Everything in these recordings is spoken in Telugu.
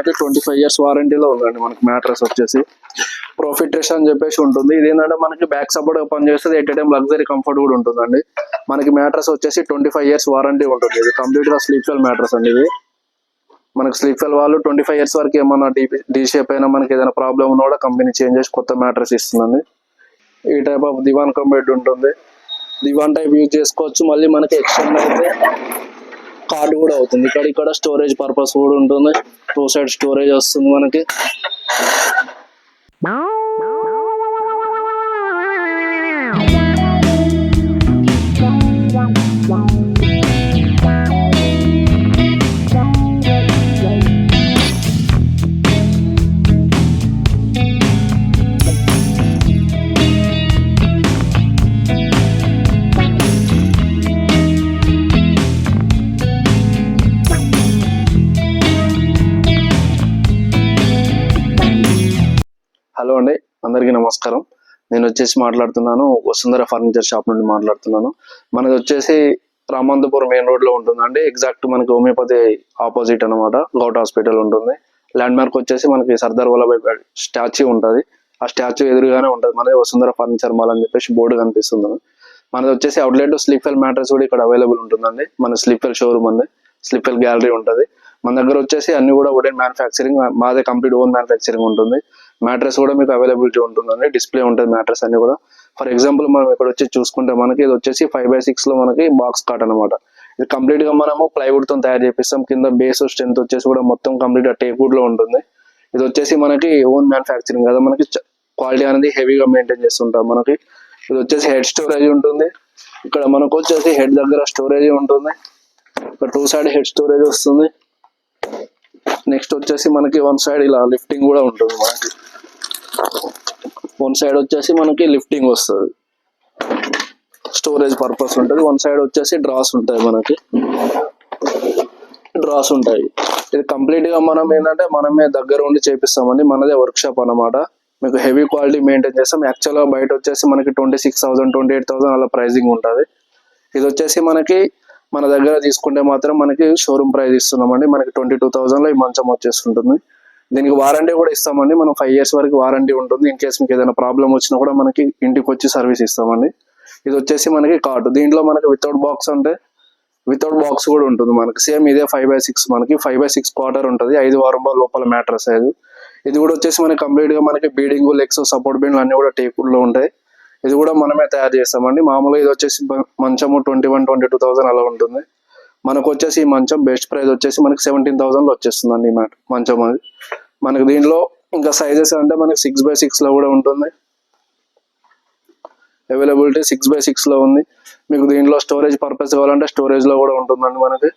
మనకి ట్వంటీ ఫైవ్ ఇయర్స్ వారంటీలో ఉందండి మనకి మ్యాట్రస్ వచ్చేసి. ప్రాఫిట్ అని చెప్పేసి ఉంటుంది. ఇది ఏంటంటే మనకి బ్యాక్ సపోర్ట్ పనిచేస్తుంది. ఎట్ టైం లగ్జరీ కంఫర్ట్ కూడా ఉంటుందండి. మనకి మ్యాట్రస్ వచ్చేసి ట్వంటీ ఫైవ్ ఇయర్స్ వారంటీ ఉంటుంది. ఇది కంప్లీట్గా స్లీప్ వెల్ మ్యాట్రస్ అండి ఇది. మనకి స్లీప్ వాళ్ళు ట్వంటీ ఫైవ్ ఇయర్స్ వరకు ఏమన్నా డీ షేప్ అయినా మనకి ఏదైనా ప్రాబ్లం ఉన్నా కూడా కంపెనీ చేంజ్ చేసి కొత్త మ్యాట్రస్ ఇస్తుందండి. ఈ type of divan come bed ఉంటుంది. దివాన్ టైప్ యూజ్ చేసుకోవచ్చు. మళ్ళీ మనకి ఎక్స్టెండ్ అయితే కార్డ్ కూడా అవుతుంది. ఇక్కడ ఇక్కడ స్టోరేజ్ పర్పస్ కూడా ఉంటుంది. టూ సైడ్ స్టోరేజ్ వస్తుంది మనకి. అందరికీ నమస్కారం. నేను వచ్చేసి మాట్లాడుతున్నాను. వసుంధర ఫర్నిచర్ షాప్ నుండి మాట్లాడుతున్నాను. మనది వచ్చేసి రామంతపురం మెయిన్ రోడ్లో ఉంటుందండి. ఎగ్జాక్ట్ మనకి హోమియోపతి ఆపోజిట్ అన్నమాట. గౌట్ హాస్పిటల్ ఉంటుంది. ల్యాండ్ మార్క్ వచ్చేసి మనకి సర్దార్ వల్లభాయ్ స్టాచ్యూ ఉంటుంది. ఆ స్టాచ్యూ ఎదురుగానే ఉంటుంది. మనది వసుంధర ఫర్నిచర్ మాల్ అని చెప్పేసి బోర్డు కనిపిస్తుంది. మనది వచ్చేసి అవుట్లెట్ స్లీపర్ మ్యాట్రస్ కూడా ఇక్కడ అవైలబుల్ ఉంటుందండి. మన స్లీపర్ షోరూమ్ ఉంది స్లీపర్ గ్యాలరీ ఉంటుంది. మన దగ్గర వచ్చేసి అన్ని కూడా వుడెన్ మ్యానుఫ్యాక్చరింగ్ మాదే కంప్లీట్ ఓన్ మ్యానుఫ్యాక్చరింగ్ ఉంటుంది. మ్యాట్రస్ కూడా మీకు అవైలబిలిటీ ఉంటుందండి. డిస్ప్లే ఉంటుంది మ్యాట్రస్ అన్ని కూడా. ఫర్ ఎగ్జాంపుల్ మనం ఇక్కడ వచ్చి చూసుకుంటే మనకి ఇది వచ్చేసి ఫైవ్ బై సిక్స్లో మనకి బాక్స్ కాట్ అనమాట ఇది కంప్లీట్గా మనము ప్లైవుడ్తో తయారు చేపిస్తాం. కింద బేస్ స్ట్రెంత్ వచ్చేసి కూడా మొత్తం కంప్లీట్గా టేక్వుడ్లో ఉంటుంది. ఇది వచ్చేసి మనకి ఓన్ మ్యానుఫ్యాక్చరింగ్ కదా. మనకి క్వాలిటీ అనేది హెవీగా మెయింటైన్ చేస్తుంటాం మనకి. ఇది వచ్చేసి హెడ్ స్టోరేజ్ ఉంటుంది. ఇక్కడ మనకు వచ్చేసి హెడ్ దగ్గర స్టోరేజ్ ఉంటుంది. ఇక్కడ టూ సైడ్ హెడ్ స్టోరేజ్ వస్తుంది. నెక్స్ట్ వచ్చేసి మనకి వన్ సైడ్ ఇలా లిఫ్టింగ్ కూడా ఉంటుంది మనకి. వన్ సైడ్ వచ్చేసి మనకి లిఫ్టింగ్ వస్తుంది. స్టోరేజ్ పర్పస్ ఉంటుంది. వన్ సైడ్ వచ్చేసి డ్రాస్ ఉంటాయి మనకి. డ్రాస్ ఉంటాయి. ఇది కంప్లీట్గా మనం ఏంటంటే మనమే దగ్గర ఉండి చేపిస్తామండి. మనదే వర్క్ షాప్ అనమాట మీకు హెవీ క్వాలిటీ మెయింటైన్ చేస్తాం. యాక్చువల్గా బయట వచ్చేసి మనకి twenty six thousand twenty eight thousand అలా ప్రైజింగ్ ఉంటుంది. ఇది వచ్చేసి మనకి మన దగ్గర తీసుకుంటే మాత్రం మనకి షోరూమ్ ప్రైస్ ఇస్తున్నామండి. మనకి ట్వంటీ టూ థౌసండ్లో ఈ మంచం వచ్చేస్తుంటుంది దీనికి వారంటీ కూడా ఇస్తామండి. మనం ఫైవ్ ఇయర్స్ వరకు వారంటీ ఉంటుంది. ఇన్ కేస్ మీకు ఏదైనా ప్రాబ్లం వచ్చినా కూడా మనకి ఇంటికి వచ్చి సర్వీస్ ఇస్తామండి. ఇది వచ్చేసి మనకి కార్డు దీంట్లో మనకి వితౌట్ బాక్స్ అంటే వితౌట్ బాక్స్ కూడా ఉంటుంది మనకి. సేమ్ ఇదే ఫైవ్ బై సిక్స్ మనకి. ఫైవ్ బై సిక్స్ క్వార్టర్ ఉంటుంది. ఐదు వారం లోపల మ్యాట్రస్ అది. ఇది కూడా వచ్చేసి మనకి కంప్లీట్గా మనకి బీడింగ్ లెగ్స్ సపోర్ట్ బీన్లు అన్ని కూడా టేకుడ్లో ఉంటాయి. ఇది కూడా మనమే తయారు చేస్తామండి. మామూలుగా ఇది వచ్చేసి మంచము twenty one twenty two thousand అలా ఉంటుంది. మనకు వచ్చేసి ఈ మంచం బెస్ట్ ప్రైస్ వచ్చేసి మనకి సెవెంటీన్ థౌసండ్లో వచ్చేస్తుందండి ఈ మ్యాట్ మంచం అది. మనకి దీంట్లో ఇంకా సైజెస్ అంటే మనకి సిక్స్ బై సిక్స్లో కూడా ఉంటుంది. అవైలబిలిటీ సిక్స్ బై సిక్స్లో ఉంది. మీకు దీంట్లో స్టోరేజ్ పర్పస్ కావాలంటే స్టోరేజ్లో కూడా ఉంటుందండి మనకి.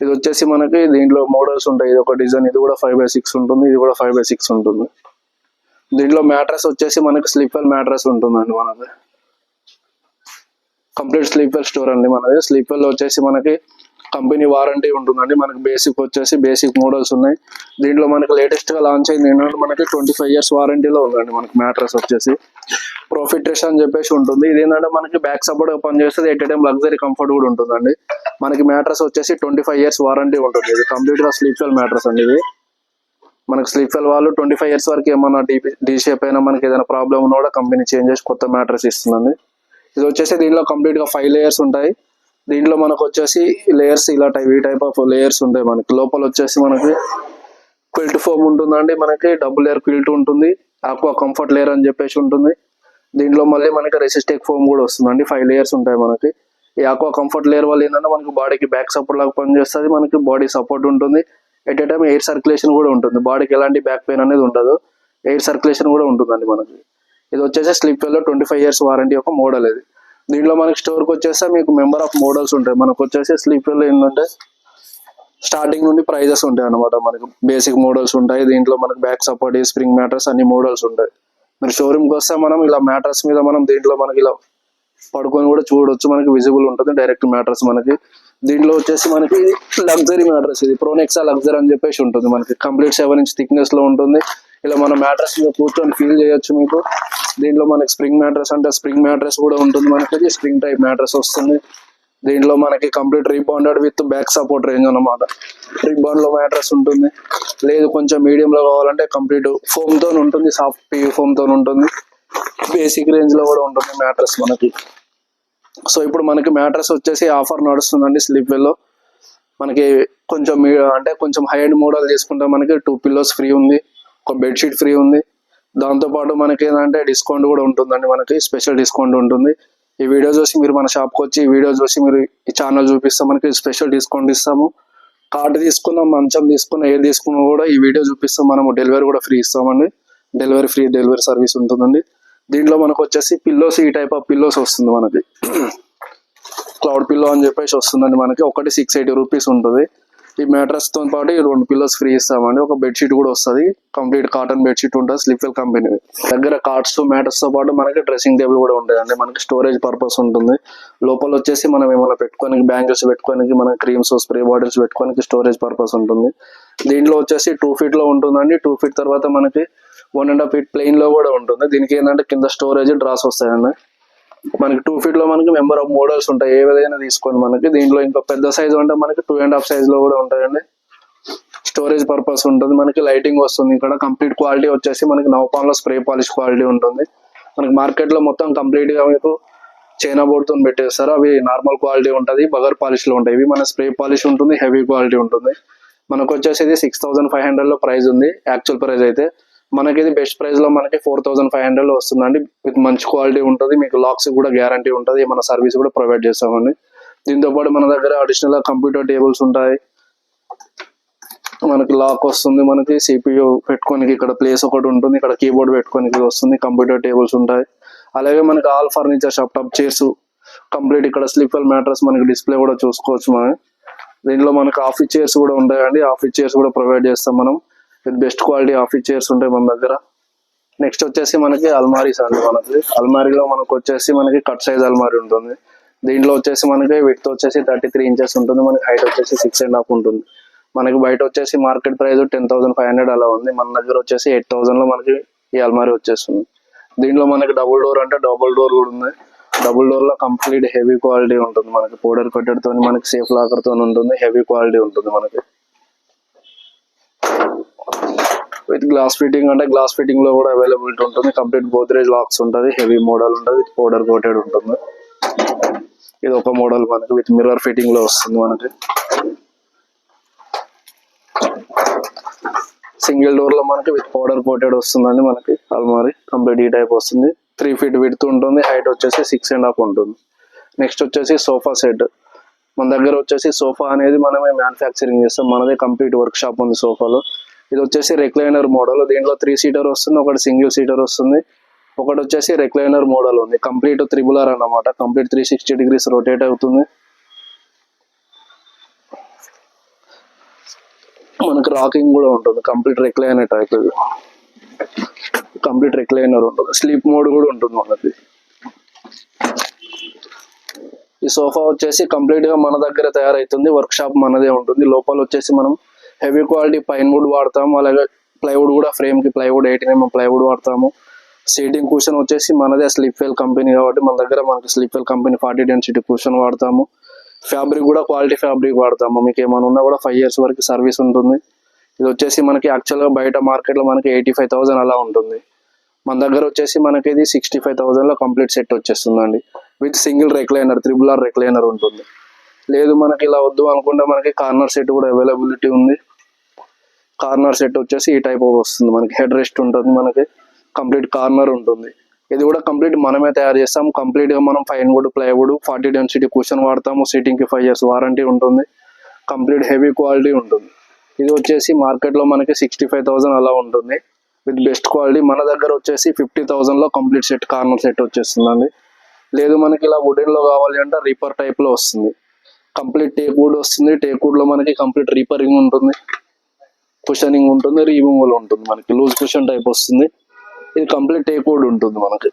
ఇది వచ్చేసి మనకి దీంట్లో మోడల్స్ ఉంటాయి. ఇది ఒక డిజైన్ ఇది కూడా ఫైవ్ బై సిక్స్ ఉంటుంది. ఇది కూడా ఫైవ్ బై సిక్స్ ఉంటుంది. దీంట్లో మ్యాట్రస్ వచ్చేసి మనకి స్లీపర్ మ్యాట్రస్ ఉంటుందండి మనది. కంప్లీట్ స్లీపర్ స్టోర్ అండి మనది. స్లీపర్లో వచ్చేసి మనకి కంపెనీ వారంటీ ఉంటుందండి. మనకి బేసిక్ వచ్చేసి బేసిక్ మోడల్స్ ఉన్నాయి. దీంట్లో మనకి లేటెస్ట్గా లాంచ్ అయింది ఏంటంటే మనకి ట్వంటీ ఫైవ్ ఇయర్స్ వారంటీలో ఉందండి మనకి మ్యాట్రస్ వచ్చేసి. ప్రొఫిట్రెస్ అని చెప్పేసి ఉంటుంది. ఇది ఏంటంటే మనకి బ్యాక్ సపోర్ట్ పనిచేస్తుంది. ఎట్ టైం లగ్జరీ కంఫర్ట్ కూడా ఉంటుందండి. మనకి మ్యాట్రస్ వచ్చేసి ట్వంటీ ఫైవ్ ఇయర్స్ వారంటీ ఉంటుంది. ఇది కంప్లీట్గా స్లీప్వెల్ మ్యాట్రస్ అండి ఇది. మనకి స్లీప్వెల్ వాళ్ళు ట్వంటీ ఫైవ్ ఇయర్స్ వరకు ఏమన్నా డీ డీషేప్ అయినా మనకి ఏదైనా ప్రాబ్లం ఉన్నా కూడా కంపెనీ చేంజ్ చేసి కొత్త మ్యాట్రస్ ఇస్తుందండి. ఇది వచ్చేసి దీంట్లో కంప్లీట్గా ఫైవ్ లేయర్స్ ఉంటాయి. దీంట్లో మనకు వచ్చేసి లేయర్స్ ఇలా టైప్ ఈ టైప్ ఆఫ్ లేయర్స్ ఉంటాయి మనకి. లోపల వచ్చేసి మనకి క్విల్ట్ ఫోమ్ ఉంటుందండి మనకి. డబుల్ లేయర్ క్విల్ట్ ఉంటుంది. ఆక్వా కంఫర్ట్ లేయర్ అని చెప్పేసి ఉంటుంది. దీంట్లో మళ్ళీ మనకి రెసిస్టెక్ ఫోమ్ కూడా వస్తుందండి. ఫైవ్ లేయర్స్ ఉంటాయి మనకి. ఈ ఆక్వా కంఫర్ట్ లేయర్ వల్ల ఏంటంటే మనకి బాడీకి బ్యాక్ సపోర్ట్ లాగా పనిచేస్తుంది. మనకి బాడీ సపోర్ట్ ఉంటుంది. At a time air circulation కూడా ఉంటుంది. బాడీకి ఎలాంటి బ్యాక్ పెయిన్ అనేది ఉండదు. ఎయిర్ సర్క్యులేషన్ కూడా ఉంటుందండి మనకి. ఇది వచ్చేసి స్లిప్ వెల్లో ట్వంటీ ఫైవ్ ఇయర్స్ వారంటీ ఒక మోడల్ ఇది. దీంట్లో మనకి స్టోర్కి వచ్చేస్తే మీకు మెంబర్ ఆఫ్ మోడల్స్ ఉంటాయి. మనకు వచ్చేసి స్లీప్ ఏంటంటే స్టార్టింగ్ నుండి ప్రైజెస్ ఉంటాయి అన్నమాట. మనకి బేసిక్ మోడల్స్ ఉంటాయి. దీంట్లో మనకి బ్యాక్ సపోర్ట్ స్ప్రింగ్ మ్యాటర్స్ అన్ని మోడల్స్ ఉంటాయి. మీరు షోరూమ్కి వస్తే మనం ఇలా మ్యాటర్స్ మీద మనం దీంట్లో మనకి ఇలా పడుకొని కూడా చూడొచ్చు. మనకి విజిబుల్ ఉంటుంది. డైరెక్ట్ మ్యాటర్స్ మనకి. దీంట్లో వచ్చేసి మనకి లగ్జరీ మ్యాట్రస్ ఇది. ప్రోనెక్సా లగ్జరీ అని చెప్పేసి ఉంటుంది. మనకి కంప్లీట్ సెవెన్ ఇంచ్ థిక్నెస్లో ఉంటుంది. ఇలా మన మ్యాట్రస్ మీద కూర్చొని ఫీల్ చేయొచ్చు మీకు. దీంట్లో మనకి స్ప్రింగ్ మ్యాట్రస్ అంటే స్ప్రింగ్ మ్యాట్రస్ కూడా ఉంటుంది మనకి. స్ప్రింగ్ టైప్ మ్యాట్రస్ వస్తుంది. దీంట్లో మనకి complete rebounded with back support range అనమాట రీబాండ్లో మ్యాట్రస్ ఉంటుంది. లేదు కొంచెం మీడియం లో కావాలంటే కంప్లీట్ ఫోమ్తో ఉంటుంది. సాఫ్ట్ పియూ ఫోమ్తో ఉంటుంది. బేసిక్ రేంజ్లో కూడా ఉంటుంది మ్యాట్రస్ మనకి. సో ఇప్పుడు మనకి మ్యాట్రస్ వచ్చేసి ఆఫర్ నడుస్తుందండి స్లీప్ వెల్లో మనకి కొంచెం అంటే కొంచెం హై అండ్ మోడల్ తీసుకుంటే మనకి టూ పిల్లోస్ ఫ్రీ ఉంది. ఒక బెడ్షీట్ ఫ్రీ ఉంది. దాంతో పాటు మనకి ఏంటంటే డిస్కౌంట్ కూడా ఉంటుందండి మనకి స్పెషల్ డిస్కౌంట్ ఉంటుంది. ఈ వీడియో చూసి మీరు మన షాప్కి వచ్చి ఈ వీడియో చూసి మీరు ఈ ఛానల్ చూపిస్తాం మనకి స్పెషల్ డిస్కౌంట్ ఇస్తాము. కార్డు తీసుకున్న మంచం తీసుకున్న ఏది తీసుకున్నా కూడా ఈ వీడియో చూపిస్తాం మనము డెలివరీ కూడా ఫ్రీ ఇస్తామండి. డెలివరీ ఫ్రీ డెలివరీ సర్వీస్ ఉంటుందండి. దీంట్లో మనకు వచ్చేసి పిల్లోస్ ఈ టైప్ ఆఫ్ పిల్లోస్ వస్తుంది మనకి. క్లౌడ్ పిల్లో అని చెప్పేసి వస్తుందండి మనకి. ఒకటి సిక్స్ ఎయిటీ రూపీస్ ఉంటుంది. ఈ మ్యాట్రస్తో పాటు ఈ రెండు పిల్లోస్ ఫ్రీ ఇస్తామండి. ఒక బెడ్షీట్ కూడా వస్తుంది. కంప్లీట్ కాటన్ బెడ్షీట్ ఉంటుంది స్లిప్వెల్ కంపెనీ దగ్గర కార్డ్స్ మ్యాటర్స్తో పాటు మనకి డ్రెస్సింగ్ టేబుల్ కూడా ఉంటుందండి మనకి స్టోరేజ్ పర్పస్ ఉంటుంది. లోపల వచ్చేసి మనం ఏమైనా పెట్టుకోనికి బ్యాంగిల్స్ పెట్టుకోనికి మన క్రీమ్స్ స్ప్రే బాటిల్స్ పెట్టుకోనికి స్టోరేజ్ పర్పస్ ఉంటుంది. దీంట్లో వచ్చేసి టూ ఫీట్లో ఉంటుందండి. టూ ఫీట్ తర్వాత మనకి వన్ అండ్ హాఫ్ ఫీట్ ప్లెయిన్లో కూడా ఉంటుంది. దీనికి ఏంటంటే కింద స్టోరేజ్ డ్రాస్ వస్తాయండి. మనకి టూ ఫీట్లో మనకి మెంబర్ ఆఫ్ మోడల్స్ ఉంటాయి. ఏ విధంగా తీసుకోండి మనకి? దీంట్లో ఇంకా పెద్ద సైజ్ ఉంటే మనకి టూ అండ్ హాఫ్ సైజ్లో కూడా ఉంటాయండి. స్టోరేజ్ పర్పస్ ఉంటుంది. మనకి లైటింగ్ వస్తుంది. ఇక్కడ కంప్లీట్ క్వాలిటీ వచ్చేసి మనకి నవపాన్లో స్ప్రే పాలిష్ క్వాలిటీ ఉంటుంది. మనకి మార్కెట్లో మొత్తం కంప్లీట్గా మీకు చైనా బోర్డ్తో పెట్టేస్తారు. అవి నార్మల్ క్వాలిటీ ఉంటుంది. బగర్ పాలిష్లో ఉంటాయి. ఇవి మన స్ప్రే పాలిష్ ఉంటుంది. హెవీ క్వాలిటీ ఉంటుంది. మనకు వచ్చేసి ఇది సిక్స్ థౌసండ్ ఫైవ్ హండ్రెడ్లో ప్రైస్ ఉంది. యాక్చువల్ ప్రైస్ అయితే మనకి ఇది బెస్ట్ ప్రైస్లో మనకి ఫోర్ థౌసండ్ ఫైవ్ హండ్రెడ్లో వస్తుందండి. విత్ మంచి క్వాలిటీ ఉంటుంది. మీకు లాక్స్ కూడా గ్యారంటీ ఉంటుంది. మన సర్వీస్ కూడా ప్రొవైడ్ చేస్తామండి. దీంతో పాటు మన దగ్గర అడిషనల్ కంప్యూటర్ టేబుల్స్ ఉంటాయి. మనకి లాక్ వస్తుంది మనకి. సిపియు పెట్టుకోనికి ఇక్కడ ప్లేస్ ఒకటి ఉంటుంది. ఇక్కడ కీబోర్డ్ పెట్టుకోనికి వస్తుంది. కంప్యూటర్ టేబుల్స్ ఉంటాయి. అలాగే మనకి all furniture shop top chairs complete ఇక్కడ స్లీపర్ మ్యాట్రస్ మనకి డిస్ప్లే కూడా చూసుకోవచ్చు మనం. దీంట్లో మనకి ఆఫీస్ చైర్స్ కూడా ఉంటాయండి. ఆఫీస్ చైర్స్ కూడా ప్రొవైడ్ చేస్తాం మనం. With best quality office chairs ఉంటాయి మన దగ్గర. నెక్స్ట్ వచ్చేసి మనకి అల్మారీస్ అండి మనకి అల్మారీలో మనకు వచ్చేసి మనకి కట్ సైజ్ అల్మారీ ఉంటుంది. దీంట్లో వచ్చేసి మనకి విత్ వచ్చేసి థర్టీ త్రీ ఇంచెస్ ఉంటుంది. మనకి హైట్ వచ్చేసి సిక్స్ అండ్ హాఫ్ ఉంటుంది. మనకి బయట వచ్చేసి market price ten thousand five hundred అలా ఉంది. మన దగ్గర వచ్చేసి ఎయిట్ థౌసండ్లో మనకి ఈ అల్మారీ వచ్చేస్తుంది. దీంట్లో మనకి డబుల్ డోర్ అంటే డబుల్ డోర్ కూడా ఉంది. డబుల్ డోర్లో కంప్లీట్ హెవీ క్వాలిటీ ఉంటుంది మనకి. పౌడర్ కట్టెడ్తో మనకి సేఫ్ లాకర్తో ఉంటుంది. హెవీ క్వాలిటీ ఉంటుంది మనకి. విత్ గ్లాస్ ఫిట్టింగ్ అంటే గ్లాస్ ఫిట్టింగ్లో కూడా అవైలబిలిటీ ఉంటుంది. కంప్లీట్ గోద్రేజ్ లాక్స్ ఉంటుంది. హెవీ మోడల్ ఉంటుంది. విత్ పౌడర్ కోటెడ్ ఉంటుంది. ఇది ఒక మోడల్ మనకి విత్ మిర్రర్ ఫిట్టింగ్లో వస్తుంది మనకి. సింగిల్ డోర్లో మనకి విత్ పౌడర్ కోటెడ్ వస్తుందండి మనకి. అల్మారి కంప్లీట్ ఈ టైప్ వస్తుంది. త్రీ ఫీట్ విడ్త్ ఉంటుంది. హైట్ వచ్చేసి సిక్స్ అండ్ హాఫ్ ఉంటుంది. నెక్స్ట్ వచ్చేసి సోఫా సెట్ మన దగ్గర వచ్చేసి సోఫా అనేది మనమే మ్యానుఫ్యాక్చరింగ్ చేస్తాం. మనదే కంప్లీట్ వర్క్ షాప్ ఉంది సోఫాలో ఇది వచ్చేసి రెక్లైనర్ మోడల్ దీంట్లో త్రీ సీటర్ వస్తుంది ఒకటి సింగిల్ సీటర్ వస్తుంది ఒకటి వచ్చేసి రెక్లైనర్ మోడల్ ఉంది. కంప్లీట్ త్రిబుల్ ఆర్ అన్నమాట. Complete three sixty degrees rotate అవుతుంది. మనకి రాకింగ్ కూడా ఉంటుంది. కంప్లీట్ రెక్లైనర్ టైప్ ఇది. కంప్లీట్ రెక్లైనర్ ఉంటుంది. స్లీప్ మోడ్ కూడా ఉంటుంది మనకి. ఈ సోఫా వచ్చేసి కంప్లీట్గా మన దగ్గర తయారైతుంది. వర్క్ షాప్ మనదే ఉంటుంది. లోపల వచ్చేసి మనం హెవీ క్వాలిటీ పైన్ వుడ్ వాడతాము. అలాగే ప్లైవుడ్ కూడా ఫ్రేమ్కి ప్లైవుడ్ ఎయిటీన్ ఎంఎం ప్లైవుడ్ వాడతాము. సీటింగ్ కూషన్ వచ్చేసి మనదే స్లిప్ వెల్ కంపెనీ కాబట్టి మన దగ్గర మనకి slip well company forty density cushion వాడతాము. ఫ్యాబ్రిక్ కూడా క్వాలిటీ ఫ్యాబ్రిక్ వాడతాము. మీకు ఏమైనా ఉన్నా కూడా ఫైవ్ ఇయర్స్ వరకు సర్వీస్ ఉంటుంది. ఇది వచ్చేసి మనకి యాక్చువల్గా బయట మార్కెట్లో మనకి ఎయిటీ ఫైవ్ థౌసండ్ అలా ఉంటుంది. మన దగ్గర వచ్చేసి మనకి ఇది సిక్స్టీ ఫైవ్ థౌసండ్లో కంప్లీట్ సెట్ వచ్చేస్తుందండి. With single recliner triple R recliner ఉంటుంది. లేదు మనకి ఇలా వద్దు అనుకుంటే మనకి కార్నర్ సెట్ కూడా అవైలబిలిటీ ఉంది. కార్నర్ సెట్ వచ్చేసి ఈ టైప్ వస్తుంది. మనకి హెడ్ రెస్ట్ ఉంటుంది మనకి కంప్లీట్ కార్నర్ ఉంటుంది. ఇది కూడా కంప్లీట్ మనమే తయారు చేస్తాం. కంప్లీట్గా మనం fine wood plywood forty density cushion వాడతాము. సీటింగ్కి ఫైవ్ ఇయర్స్ వారంటీ ఉంటుంది. కంప్లీట్ హెవీ క్వాలిటీ ఉంటుంది. ఇది వచ్చేసి మార్కెట్లో మనకి సిక్స్టీ ఫైవ్ థౌసండ్ అలా ఉంటుంది. విత్ బెస్ట్ క్వాలిటీ మన దగ్గర వచ్చేసి ఫిఫ్టీ థౌజండ్లో కంప్లీట్ సెట్ కార్నర్ సెట్ వచ్చేస్తుందండి. లేదు మనకి ఇలా వుడెన్లో కావాలి అంటే రీపర్ టైప్లో వస్తుంది. కంప్లీట్ టేక్ వుడ్ వస్తుంది. టేక్ వుడ్లో మనకి కంప్లీట్ రీపరింగ్ ఉంటుంది. కుషనింగ్ ఉంటుంది. రీమూవల్ ఉంటుంది మనకి. లూజ్ కుషన్ టైప్ వస్తుంది. ఇది కంప్లీట్ టేక్ వుడ్ ఉంటుంది మనకి.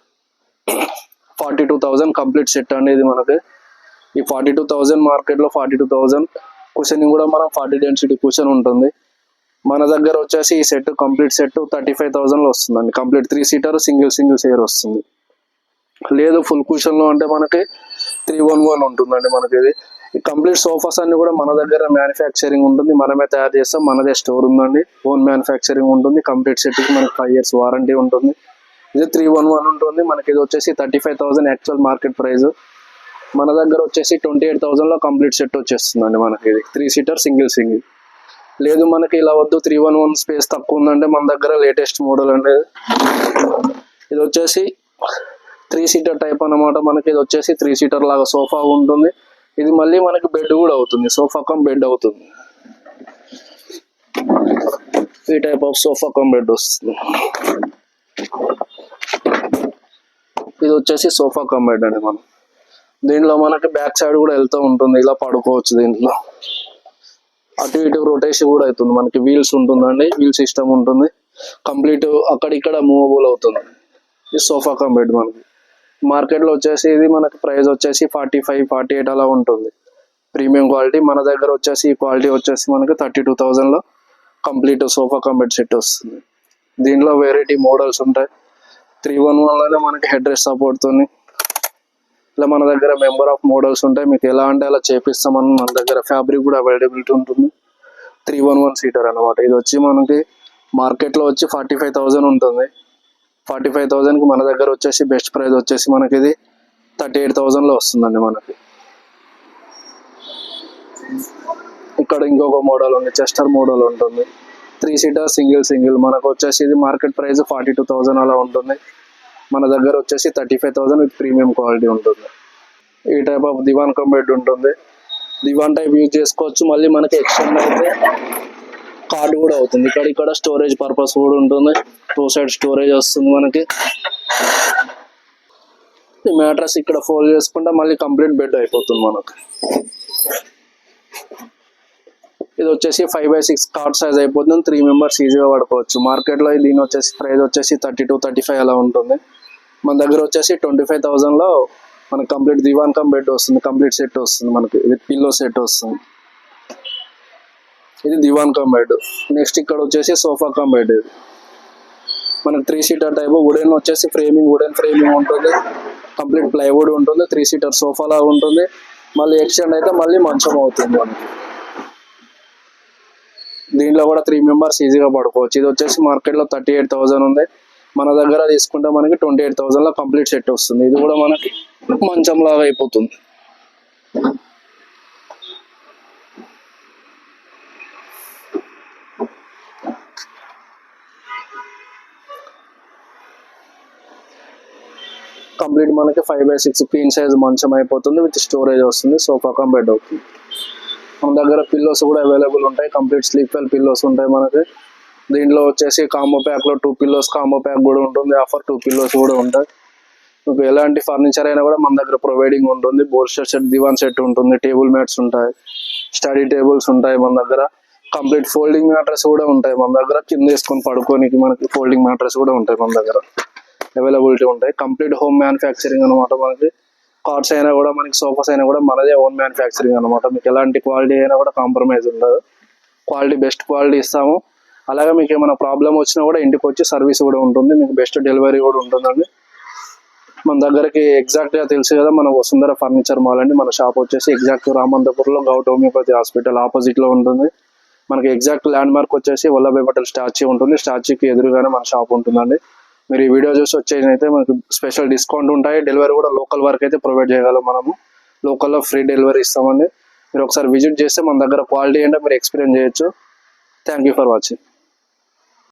Forty two thousand complete set అనేది మనకి. ఈ ఫార్టీ టూ థౌజండ్ మార్కెట్లో ఫార్టీ టూ థౌజండ్ కుషనింగ్ కూడా మనం ఫార్టీ డెన్సిటీ కుషన్ ఉంటుంది. మన దగ్గర వచ్చేసి ఈ set complete set thirty five థౌసండ్లో వస్తుందండి. Complete three seater single single chair వస్తుంది. లేదు ఫుల్ కుషన్లో అంటే మనకి త్రీ వన్ వన్ ఉంటుందండి మనకి ఇది. కంప్లీట్ సోఫాస్ అన్ని కూడా మన దగ్గర మ్యానుఫ్యాక్చరింగ్ ఉంటుంది. మనమే తయారు చేస్తాం. మనదే స్టోర్ ఉందండి. ఓన్ మ్యానుఫ్యాక్చరింగ్ ఉంటుంది. కంప్లీట్ సెట్కి మనకి ఫైవ్ ఇయర్స్ వారంటీ ఉంటుంది. ఇది త్రీ వన్ వన్ ఉంటుంది. మనకి ఇది వచ్చేసి thirty five thousand actual market price మన దగ్గర వచ్చేసి ట్వంటీ ఎయిట్ థౌసండ్లో కంప్లీట్ సెట్ వచ్చేస్తుందండి మనకి ఇది. త్రీ సీటర్ సింగిల్ సింగిల్ లేదు మనకి ఇలా వద్దు. త్రీ వన్ వన్ స్పేస్ తక్కువ ఉందంటే మన దగ్గర లేటెస్ట్ మోడల్ అండి ఇది. వచ్చేసి త్రీ సీటర్ టైప్ అన్నమాట. మనకి ఇది వచ్చేసి త్రీ సీటర్ లాగా సోఫా ఉంటుంది. ఇది మళ్ళీ మనకి బెడ్ కూడా అవుతుంది. సోఫా కమ్ బెడ్ అవుతుంది. ఈ type of sofa come bed వస్తుంది. ఇది వచ్చేసి సోఫా కమ్ బెడ్ అండి మనం. దీంట్లో మనకి బ్యాక్ సైడ్ కూడా వెళ్తూ ఉంటుంది. ఇలా పడుకోవచ్చు దీంట్లో అటు ఇటు రొటేషన్ కూడా అవుతుంది. మనకి వీల్స్ ఉంటుందండి. వీల్ సిస్టమ్ ఉంటుంది. కంప్లీట్ అక్కడిక్కడ మూవబుల్ అవుతుంది. ఇది సోఫా కమ్ బెడ్ మనకి. మార్కెట్లో వచ్చేసి ఇది మనకి ప్రైస్ వచ్చేసి ఫార్టీ ఫైవ్ ఫార్టీ ఎయిట్ అలా ఉంటుంది. ప్రీమియం క్వాలిటీ మన దగ్గర వచ్చేసి ఈ క్వాలిటీ వచ్చేసి మనకి థర్టీ టూ థౌజండ్లో complete sofa come bed set వస్తుంది. దీనిలో వెరైటీ మోడల్స్ ఉంటాయి. త్రీ వన్ వన్లోనే మనకి హెడ్ రెస్ట్ సపోర్ట్తోని ఇలా మన దగ్గర మెంబర్ ఆఫ్ మోడల్స్ ఉంటాయి. మీకు ఎలా అంటే అలా చేపిస్తామని మన దగ్గర ఫ్యాబ్రిక్ కూడా అవైలబిలిటీ ఉంటుంది. త్రీ వన్ వన్ సీటర్ అనమాట ఇది వచ్చి మనకి మార్కెట్లో వచ్చి ఫార్టీ ఫైవ్ థౌజండ్ ఉంటుంది. ఫార్టీ ఫైవ్ థౌజండ్కి మన దగ్గర వచ్చేసి బెస్ట్ ప్రైస్ వచ్చేసి మనకి ఇది థర్టీ ఎయిట్ థౌజండ్లో వస్తుందండి మనకి. ఇక్కడ ఇంకొక మోడల్ ఉంది చెస్టర్ మోడల్ ఉంటుంది. Three seater single single. మనకు వచ్చేసి ఇది market price forty two thousand అలా ఉంటుంది. మన దగ్గర వచ్చేసి thirty five thousand with premium quality ఉంటుంది. ఈ type of divan cum bed ఉంటుంది. దివాన్ టైప్ యూజ్ చేసుకోవచ్చు. మళ్ళీ మనకి ఎక్స్టెండ్ అయితే కార్డు కూడా అవుతుంది. ఇక్కడ ఇక్కడ స్టోరేజ్ పర్పస్ కూడా ఉంటుంది. టూ సైడ్ స్టోరేజ్ వస్తుంది మనకి. ఈ మ్యాట్రస్ ఇక్కడ ఫోల్డ్ చేసుకుంటే మళ్ళీ కంప్లీట్ బెడ్ అయిపోతుంది మనకి. ఇది వచ్చేసి five by six card size అయిపోతుంది. త్రీ మెంబర్స్ ఈజీగా పడుకోవచ్చు. మార్కెట్లో దీని వచ్చేసి ప్రైస్ వచ్చేసి థర్టీ టూ థర్టీ ఫైవ్ అలా ఉంటుంది. మన దగ్గర వచ్చేసి ట్వంటీ ఫైవ్ థౌజండ్లో మనకు కంప్లీట్ దివాన్ కమ్ బెడ్ వస్తుంది. కంప్లీట్ సెట్ వస్తుంది మనకి. విత్ పిల్లో సెట్ వస్తుంది. ఇది దివాన్ కమ్ బెడ్ నెక్స్ట్ ఇక్కడ వచ్చేసి సోఫా కమ్ బెడ్ ఇది. మనకి త్రీ సీటర్ టైప్ వుడెన్ వచ్చేసి ఫ్రేమింగ్ వుడెన్ ఫ్రేమింగ్ ఉంటుంది. కంప్లీట్ ప్లైవుడ్ ఉంటుంది త్రీ సీటర్ సోఫా లాగా ఉంటుంది. మళ్ళీ ఎక్స్టెండ్ అయితే మళ్ళీ మంచం అవుతుంది మనకి. దీంట్లో కూడా త్రీ మెంబర్స్ ఈజీగా పడుకోవచ్చు. ఇది వచ్చేసి మార్కెట్లో థర్టీ ఎయిట్ థౌసండ్ ఉంది. మన దగ్గర తీసుకుంటే మనకి ట్వంటీ ఎయిట్ థౌసండ్లో కంప్లీట్ సెట్ వస్తుంది. ఇది కూడా మనకి మంచం లాగా అయిపోతుంది. కంప్లీట్ మనకి five by six queen size మంచం అయిపోతుంది విత్ స్టోరేజ్ వస్తుంది సోఫా కమ్ బెడ్ అవుతుంది. మన దగ్గర పిల్లోస్ కూడా అవైలబుల్ ఉంటాయి కంప్లీట్ స్లీప్ వెల్ పిల్లోస్ ఉంటాయి మనకి. దీంట్లో వచ్చేసి కాంబో ప్యాక్లో టూ పిల్లోస్ కాంబో ప్యాక్ కూడా ఉంటుంది ఆఫర్ టూ పిల్లోస్ కూడా ఉంటాయి. మీకు ఎలాంటి ఫర్నిచర్ అయినా కూడా మన దగ్గర ప్రొవైడింగ్ ఉంటుంది. బోల్స్టర్ సెట్ దివాన్ సెట్ ఉంటుంది టేబుల్ మ్యాట్స్ ఉంటాయి స్టడీ టేబుల్స్ ఉంటాయి మన దగ్గర. కంప్లీట్ ఫోల్డింగ్ మ్యాట్రస్ కూడా ఉంటాయి మన దగ్గర. కింద వేసుకొని పడుకోనికి మనకి ఫోల్డింగ్ మ్యాట్రస్ కూడా ఉంటాయి మన దగ్గర. అవైలబిలిటీ ఉంటాయి. కంప్లీట్ హోమ్ మ్యానుఫ్యాక్చరింగ్ అనమాట మనకి. కార్డ్స్ అయినా కూడా మనకి సోఫాస్ అయినా కూడా మనదే ఓన్ మ్యానుఫ్యాక్చరింగ్ అనమాట మీకు ఎలాంటి క్వాలిటీ అయినా కూడా కాంప్రమైజ్ ఉండదు. క్వాలిటీ బెస్ట్ క్వాలిటీ ఇస్తాము. అలాగే మీకు ఏమైనా ప్రాబ్లం వచ్చినా కూడా ఇంటికి వచ్చి సర్వీస్ కూడా ఉంటుంది. మీకు బెస్ట్ డెలివరీ కూడా ఉంటుందండి. మన దగ్గరకి ఎగ్జాక్ట్గా తెలుసు కదా మన వసుంధర ఫర్నిచర్ మాల్ అండి. మన షాప్ వచ్చేసి ఎగ్జాక్ట్ రామంతపూర్లో గౌట్ హోమియోపతి హాస్పిటల్ ఆపోజిట్లో ఉంటుంది. మనకి ఎగ్జాక్ట్ ల్యాండ్ మార్క్ వచ్చేసి వల్లభాయ్ పటేల్ స్టాచ్యూ ఉంటుంది. స్టాచ్యూకి ఎదురుగానే మన షాప్ ఉంటుందండి. మీరు ఈ వీడియో చూసి వచ్చేదైతే మనకు స్పెషల్ డిస్కౌంట్ ఉంటాయి. డెలివరీ కూడా లోకల్ వరకు అయితే ప్రొవైడ్ చేయగలం మనము. లోకల్లో ఫ్రీ డెలివరీ ఇస్తామండి. మీరు ఒకసారి విజిట్ చేస్తే మన దగ్గర క్వాలిటీ అంటే మీరు ఎక్స్పీరియన్స్ చేయొచ్చు. Thank you for watching